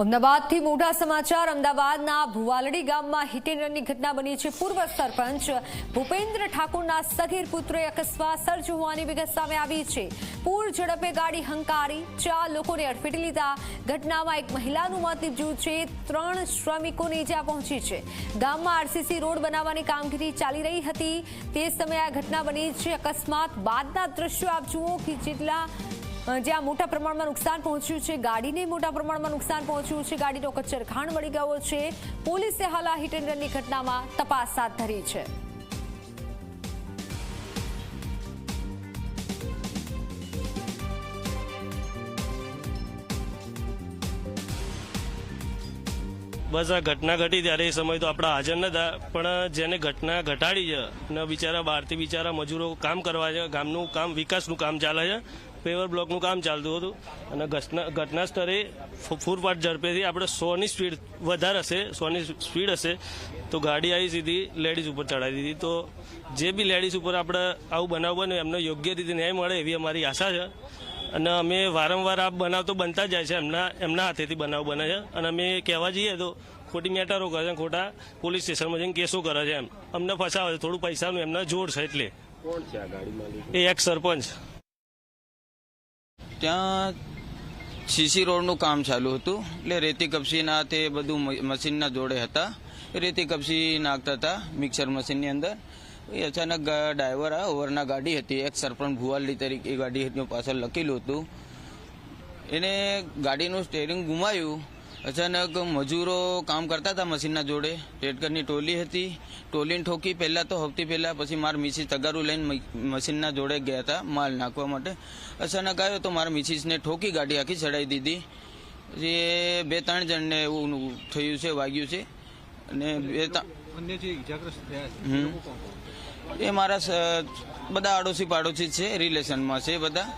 અમદાવાદથી મોટા સમાચાર. અમદાવાદના ભુવાલડી ગામમાં હિટ ઘટના બની છે પૂર્વ સરપંચ ભૂપેન્દ્ર ઠાકોરના સગીર પુત્રે અકસ્માત સર્જ હોવાની વિગત સામે આવી છે. પૂર ઝડપે ગાડી હંકારી, ચાર લોકોને અડફેટી લીધા. ઘટનામાં એક મહિલાનું મોત નીપજ્યું છે. ત્રણ શ્રમિકોને ઇજા પહોંચી છે. ગામમાં આરસીસી રોડ બનાવવાની કામગીરી ચાલી રહી હતી. તે સમયે આ ઘટના બની છે. અકસ્માત બાદના દ્રશ્યો આપ જુઓ કે જેટલા જ્યાં મોટા પ્રમાણમાં નુકસાન પહોંચ્યું છે, ગાડીને મોટા પ્રમાણમાં નુકસાન પહોંચ્યું છે, ગાડીનો કચ્છર ખાણ મળી ગયો છે. પોલીસે હાલ આ હિટ એન્ડ રનની ઘટનામાં તપાસ હાથ ધરી છે. બસ આ ઘટના ઘટી ત્યારે એ સમય તો આપણા હાજર નતા પણ જેને ઘટના ઘટાડી છે, ને બિચારા, બહારથી બિચારા મજૂરો કામ કરવા છે, ગામનું કામ, વિકાસનું કામ ચાલે છે પેવર બ્લોકનું કામ ચાલતું હતું અને ઘટના ઘટના સ્થળે ફૂરપાટ ઝડપેથી આપણે સોની સ્પીડ વધારે હશે સોની સ્પીડ હશે તો ગાડી આવી સીધી લેડીઝ ઉપર ચડાવી દીધી. તો જે બી લેડીઝ ઉપર આપણે આવું બનાવ બને એમને યોગ્ય રીતે ન્યાય મળે એવી અમારી આશા છે. અને અમે વારંવાર આ બનાવ તો બનતા જાય છે એમના એમના હાથેથી બનાવ બને છે. અને અમે કહેવા જઈએ તો ખોટી મેટરો કરે છે ખોટા પોલીસ સ્ટેશનમાં જઈને કેસો કરે છે એમ. અમને ફસાવે છે થોડું પૈસાનું એમના જોર છે એટલે. કોણ છે આ ગાડી એ એક સરપંચ. ત્યાં સીસી રોડનું કામ ચાલુ હતું. એટલે રેતી કપસીના તે બધું મશીનના જોડે હતા. રેતી કપસી નાખતા હતા મિક્સર મશીનની અંદર. એ અચાનક ડ્રાઈવર આ ઓવરના ગાડી હતી. એક સરપંચ ભુવાલી તરીકે એ ગાડી હતી, પાછળ લખેલું હતું. એને ગાડીનું સ્ટેરિંગ ગુમાયું. અચાનક મજૂરો કામ કરતા હતા મશીનના જોડે. રેડકરની ટોલી હતી. ટોલીને ઠોકી પહેલાં તો હપ્તી પહેલાં પછી મારા મિસિસ તગારું લઈને મશીનના જોડે ગયા હતા માલ નાખવા માટે. અચાનક આવ્યો તો મારા મિસિસને ઠોકી ગાડી આખી ચડાવી દીધી. પછી એ બે ત્રણ જણને એવું થયું છે વાગ્યું છે. અને બે ત્રણ. એ મારા બધા આડોશી પાડોશી છે રિલેશનમાં છે બધા.